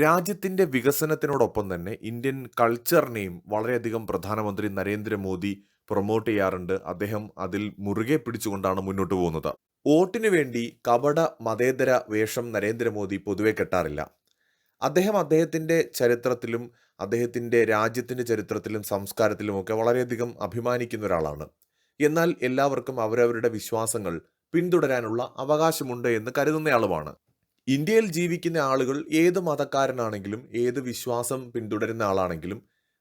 രാജ്യത്തിന്റെ വികസനത്തിനോടൊപ്പം തന്നെ ഇന്ത്യൻ കൾച്ചറിനെയും വളരെയധികം പ്രധാനമന്ത്രി നരേന്ദ്രമോദി പ്രൊമോട്ട് ചെയ്യാറുണ്ട്. അദ്ദേഹം അതിൽ മുറുകെ പിടിച്ചുകൊണ്ടാണ് മുന്നോട്ട് പോകുന്നത്. വോട്ടിനു വേണ്ടി കപട മതേതര വേഷം നരേന്ദ്രമോദി പൊതുവെ കെട്ടാറില്ല. അദ്ദേഹം അദ്ദേഹത്തിന്റെ ചരിത്രത്തിലും അദ്ദേഹത്തിന്റെ രാജ്യത്തിന്റെ ചരിത്രത്തിലും സംസ്കാരത്തിലുമൊക്കെ വളരെയധികം അഭിമാനിക്കുന്ന ഒരാളാണ്. എന്നാൽ എല്ലാവർക്കും അവരവരുടെ വിശ്വാസങ്ങൾ പിന്തുടരാനുള്ള അവകാശമുണ്ട് എന്ന് കരുതുന്നയാളുമാണ്. ഇന്ത്യയിൽ ജീവിക്കുന്ന ആളുകൾ ഏത് മതക്കാരനാണെങ്കിലും ഏത് വിശ്വാസം പിന്തുടരുന്ന ആളാണെങ്കിലും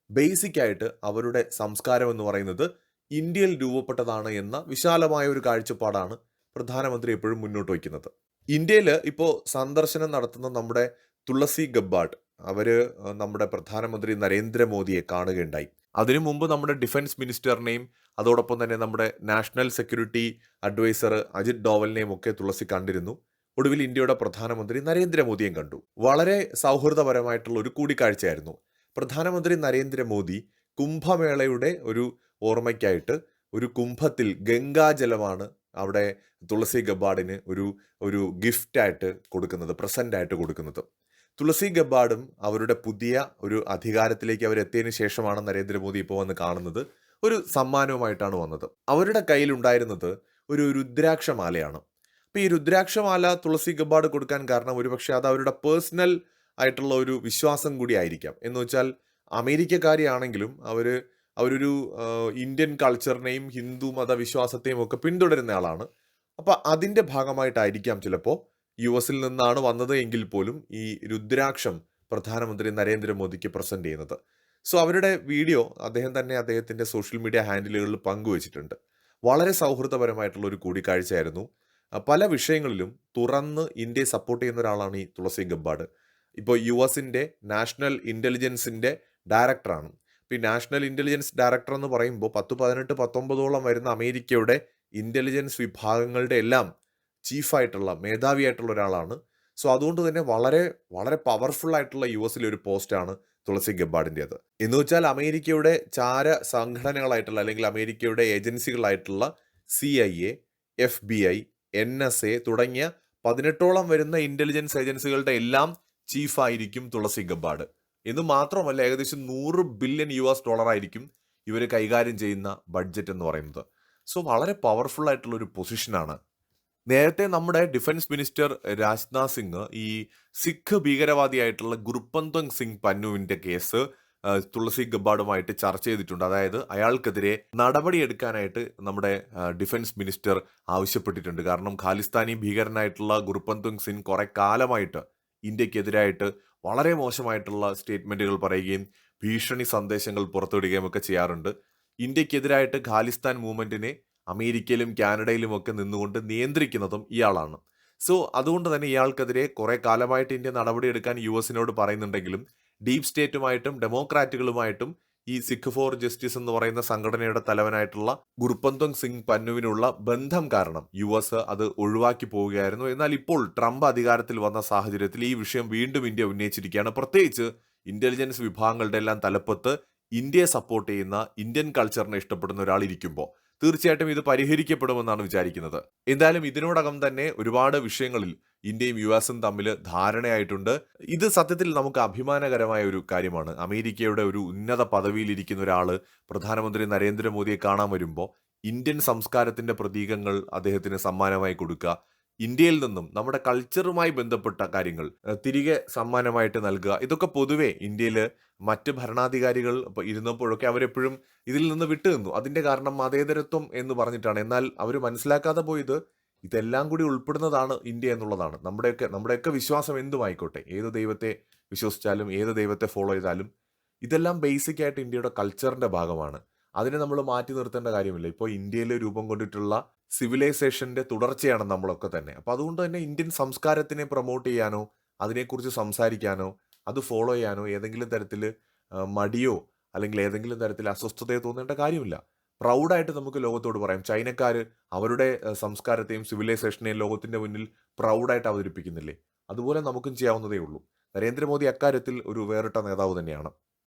ബേസിക് ആയിട്ട് അവരുടെ സംസ്കാരം എന്ന് പറയുന്നത് ഇന്ത്യയിൽ രൂപപ്പെട്ടതാണ് എന്ന വിശാലമായ ഒരു കാഴ്ചപ്പാടാണ് പ്രധാനമന്ത്രി എപ്പോഴും മുന്നോട്ട് വയ്ക്കുന്നത്. ഇന്ത്യയിൽ ഇപ്പോൾ സന്ദർശനം നടത്തുന്ന നമ്മുടെ തുളസി ഗബ്ബാട്ട് അവർ നമ്മുടെ പ്രധാനമന്ത്രി നരേന്ദ്രമോദിയെ കാണുകയുണ്ടായി. അതിനു മുമ്പ് നമ്മുടെ ഡിഫൻസ് മിനിസ്റ്ററിനെയും അതോടൊപ്പം തന്നെ നമ്മുടെ നാഷണൽ സെക്യൂരിറ്റി അഡ്വൈസർ അജിത് ഡോവലിനെയും ഒക്കെ തുളസി കണ്ടിരുന്നു. ഒടുവിൽ ഇന്ത്യയുടെ പ്രധാനമന്ത്രി നരേന്ദ്രമോദിയും കണ്ടു. വളരെ സൗഹൃദപരമായിട്ടുള്ള ഒരു കൂടിക്കാഴ്ചയായിരുന്നു. പ്രധാനമന്ത്രി നരേന്ദ്രമോദി കുംഭമേളയുടെ ഒരു ഓർമ്മയ്ക്കായിട്ട് ഒരു കുംഭത്തിൽ ഗംഗാജലമാണ് അവിടെ തുളസി ഗബ്ബാഡിന് ഒരു ഒരു ഗിഫ്റ്റായിട്ട് കൊടുക്കുന്നത് പ്രസന്റായിട്ട് കൊടുക്കുന്നത്. തുളസി ഗബ്ബാഡും അവരുടെ പുതിയ ഒരു അധികാരത്തിലേക്ക് അവരെത്തിയതിനു ശേഷമാണ് നരേന്ദ്രമോദി ഇപ്പോൾ വന്ന് കാണുന്നത്. ഒരു സമ്മാനവുമായിട്ടാണ് വന്നത്. അവരുടെ കയ്യിലുണ്ടായിരുന്നത് ഒരു രുദ്രാക്ഷമാലയാണ്. അപ്പോൾ ഈ രുദ്രാക്ഷമാല തുളസി ഗബാട് കൊടുക്കാൻ കാരണം ഒരുപക്ഷെ അത് അവരുടെ പേഴ്സണൽ ആയിട്ടുള്ള ഒരു വിശ്വാസം കൂടി ആയിരിക്കാം. എന്ന് വെച്ചാൽ അമേരിക്കക്കാരിയാണെങ്കിലും അവർ അവരൊരു ഇന്ത്യൻ കൾച്ചറിനെയും ഹിന്ദു മതവിശ്വാസത്തെയും ഒക്കെ പിന്തുടരുന്ന ആളാണ്. അപ്പോൾ അതിന്റെ ഭാഗമായിട്ടായിരിക്കാം ചിലപ്പോൾ യു എസിൽ നിന്നാണ് വന്നത് എങ്കിൽ പോലും ഈ രുദ്രാക്ഷം പ്രധാനമന്ത്രി നരേന്ദ്രമോദിക്ക് പ്രസന്റ് ചെയ്യുന്നത്. സോ അവരുടെ വീഡിയോ അദ്ദേഹം തന്നെ അദ്ദേഹത്തിന്റെ സോഷ്യൽ മീഡിയ ഹാൻഡിലുകളിൽ പങ്കുവച്ചിട്ടുണ്ട്. വളരെ സൗഹൃദപരമായിട്ടുള്ള ഒരു കൂടിക്കാഴ്ചയായിരുന്നു. പല വിഷയങ്ങളിലും തുറന്ന് ഇന്ത്യയെ സപ്പോർട്ട് ചെയ്യുന്ന ഒരാളാണ് ഈ തുളസി ഗബ്ബാർഡ് ഇപ്പോൾ യു എസിന്റെ നാഷണൽ ഇന്റലിജൻസിന്റെ ഡയറക്ടറാണ്. ഇപ്പോൾ ഈ നാഷണൽ ഇന്റലിജൻസ് ഡയറക്ടർ എന്ന് പറയുമ്പോൾ പത്ത് പതിനെട്ട് പത്തൊമ്പതോളം വരുന്ന അമേരിക്കയുടെ ഇന്റലിജൻസ് വിഭാഗങ്ങളുടെ എല്ലാം ചീഫായിട്ടുള്ള മേധാവിയായിട്ടുള്ള ഒരാളാണ്. സോ അതുകൊണ്ട് തന്നെ വളരെ വളരെ പവർഫുൾ ആയിട്ടുള്ള യു എസിലെ ഒരു പോസ്റ്റാണ് തുളസി ഗബ്ബാർഡിന്റെത് എന്ന് വെച്ചാൽ അമേരിക്കയുടെ ചാര സംഘടനകളായിട്ടുള്ള അല്ലെങ്കിൽ അമേരിക്കയുടെ ഏജൻസികളായിട്ടുള്ള C I A F B I N S A തുടങ്ങിയ പതിനെട്ടോളം വരുന്ന ഇന്റലിജൻസ് ഏജൻസികളുടെ എല്ലാം ചീഫായിരിക്കും തുളസി ഗബ്ബാർഡ് എന്ന് മാത്രമല്ല ഏകദേശം നൂറ് ബില്യൺ യു എസ് ഡോളർ ആയിരിക്കും ഇവർ കൈകാര്യം ചെയ്യുന്ന ബഡ്ജറ്റ് എന്ന് പറയുന്നത്. സോ വളരെ പവർഫുൾ ആയിട്ടുള്ള ഒരു പൊസിഷനാണ് നേരത്തെ നമ്മുടെ ഡിഫൻസ് മിനിസ്റ്റർ രാജ്നാഥ് സിംഗ് ഈ സിഖ് ഭീകരവാദിയായിട്ടുള്ള ഗുരുപന്ത് സിംഗ് പന്നുവിന്റെ കേസ് തുളസി ഗബ്ബാഡുമായിട്ട് ചർച്ച ചെയ്തിട്ടുണ്ട്. അതായത് അയാൾക്കെതിരെ നടപടിയെടുക്കാനായിട്ട് നമ്മുടെ ഡിഫൻസ് മിനിസ്റ്റർ ആവശ്യപ്പെട്ടിട്ടുണ്ട്. കാരണം ഖാലിസ്ഥാനി ഭീകരനായിട്ടുള്ള ഗുർപന്ത് സിംഗ് കുറെ കാലമായിട്ട് ഇന്ത്യക്കെതിരായിട്ട് വളരെ മോശമായിട്ടുള്ള സ്റ്റേറ്റ്മെന്റുകൾ പറയുകയും ഭീഷണി സന്ദേശങ്ങൾ പുറത്തുവിടുകയും ഒക്കെ ചെയ്യാറുണ്ട്. ഇന്ത്യക്കെതിരായിട്ട് ഖാലിസ്ഥാൻ മൂവ്മെന്റിനെ അമേരിക്കയിലും കാനഡയിലും ഒക്കെ നിന്നുകൊണ്ട് നിയന്ത്രിക്കുന്നതും ഇയാളാണ്. സോ അതുകൊണ്ട് തന്നെ ഇയാൾക്കെതിരെ കുറെ കാലമായിട്ട് ഇന്ത്യ നടപടിയെടുക്കാൻ യു എസിനോട് പറയുന്നുണ്ടെങ്കിലും ഡീപ് സ്റ്റേറ്റുമായിട്ടും ഡെമോക്രാറ്റുകളുമായിട്ടും ഈ സിഖ് ഫോർ ജസ്റ്റിസ് എന്ന് പറയുന്ന സംഘടനയുടെ തലവനായിട്ടുള്ള ഗുർപന്ത് സിംഗ് പന്നുവിനുള്ള ബന്ധം കാരണം യു എസ് അത് ഒഴിവാക്കി പോവുകയായിരുന്നു. എന്നാൽ ഇപ്പോൾ ട്രംപ് അധികാരത്തിൽ വന്ന സാഹചര്യത്തിൽ ഈ വിഷയം വീണ്ടും ഇന്ത്യ ഉന്നയിച്ചിരിക്കുകയാണ്. പ്രത്യേകിച്ച് ഇന്റലിജൻസ് വിഭാഗങ്ങളുടെ എല്ലാം തലപ്പത്ത് ഇന്ത്യയെ സപ്പോർട്ട് ചെയ്യുന്ന ഇന്ത്യൻ കൾച്ചറിനെ ഇഷ്ടപ്പെടുന്ന ഒരാൾ ഇരിക്കുമ്പോൾ തീർച്ചയായിട്ടും ഇത് പരിഹരിക്കപ്പെടുമെന്നാണ് വിചാരിക്കുന്നത്. എന്തായാലും ഇതിനോടകം തന്നെ ഒരുപാട് വിഷയങ്ങളിൽ ഇന്ത്യയും യു എസും തമ്മിൽ ധാരണയായിട്ടുണ്ട്. ഇത് സത്യത്തിൽ നമുക്ക് അഭിമാനകരമായ ഒരു കാര്യമാണ്. അമേരിക്കയുടെ ഒരു ഉന്നത പദവിയിലിരിക്കുന്ന ഒരാൾ പ്രധാനമന്ത്രി നരേന്ദ്രമോദിയെ കാണാൻ വരുമ്പോൾ ഇന്ത്യൻ സംസ്കാരത്തിന്റെ പ്രതീകങ്ങൾ അദ്ദേഹത്തിന് സമ്മാനമായി കൊടുക്കുക. ഇന്ത്യയിൽ നിന്നും നമ്മുടെ കൾച്ചറുമായി ബന്ധപ്പെട്ട കാര്യങ്ങൾ തിരികെ സമ്മാനമായിട്ട് നൽകുക. ഇതൊക്കെ പൊതുവേ ഇന്ത്യയിൽ മറ്റ് ഭരണാധികാരികൾ ഇരുന്നപ്പോഴൊക്കെ അവരെപ്പോഴും ഇതിൽ നിന്ന് വിട്ടു നിന്നു അതിന്റെ കാരണം മതേതരത്വം എന്ന് പറഞ്ഞിട്ടാണ്. എന്നാൽ അവർ മനസ്സിലാക്കാതെ പോയത് ഇതെല്ലാം കൂടി ഉൾപ്പെടുന്നതാണ് ഇന്ത്യ എന്നുള്ളതാണ്. നമ്മുടെയൊക്കെ നമ്മുടെയൊക്കെ വിശ്വാസം എന്തുമായിക്കോട്ടെ? ഏത് ദൈവത്തെ വിശ്വസിച്ചാലും ഏത് ദൈവത്തെ ഫോളോ ചെയ്താലും ഇതെല്ലാം ബേസിക് ആയിട്ട് ഇന്ത്യയുടെ കൾച്ചറിന്റെ ഭാഗമാണ്. അതിനെ നമ്മൾ മാറ്റി നിർത്തേണ്ട കാര്യമില്ല. ഇപ്പോൾ ഇന്ത്യയിൽ രൂപം കൊണ്ടിട്ടുള്ള സിവിലൈസേഷന്റെ തുടർച്ചയാണ് നമ്മളൊക്കെ തന്നെ. അപ്പോൾ അതുകൊണ്ട് തന്നെ ഇന്ത്യൻ സംസ്കാരത്തിനെ പ്രൊമോട്ട് ചെയ്യാനോ അതിനെക്കുറിച്ച് സംസാരിക്കാനോ അത് ഫോളോ ചെയ്യാനോ ഏതെങ്കിലും തരത്തിൽ മടിയോ അല്ലെങ്കിൽ ഏതെങ്കിലും തരത്തിൽ അസ്വസ്ഥതയോ തോന്നേണ്ട കാര്യമില്ല. പ്രൗഡായിട്ട് നമുക്ക് ലോകത്തോട് പറയാം. ചൈനക്കാർ അവരുടെ സംസ്കാരത്തെയും സിവിലൈസേഷനെയും ലോകത്തിന്റെ മുന്നിൽ പ്രൗഡായിട്ട് അവതരിപ്പിക്കുന്നില്ലേ? അതുപോലെ നമുക്കും ചെയ്യാവുന്നതേ ഉള്ളൂ. നരേന്ദ്രമോദി അക്കാര്യത്തിൽ ഒരു വേറിട്ട നേതാവ് തന്നെയാണ്.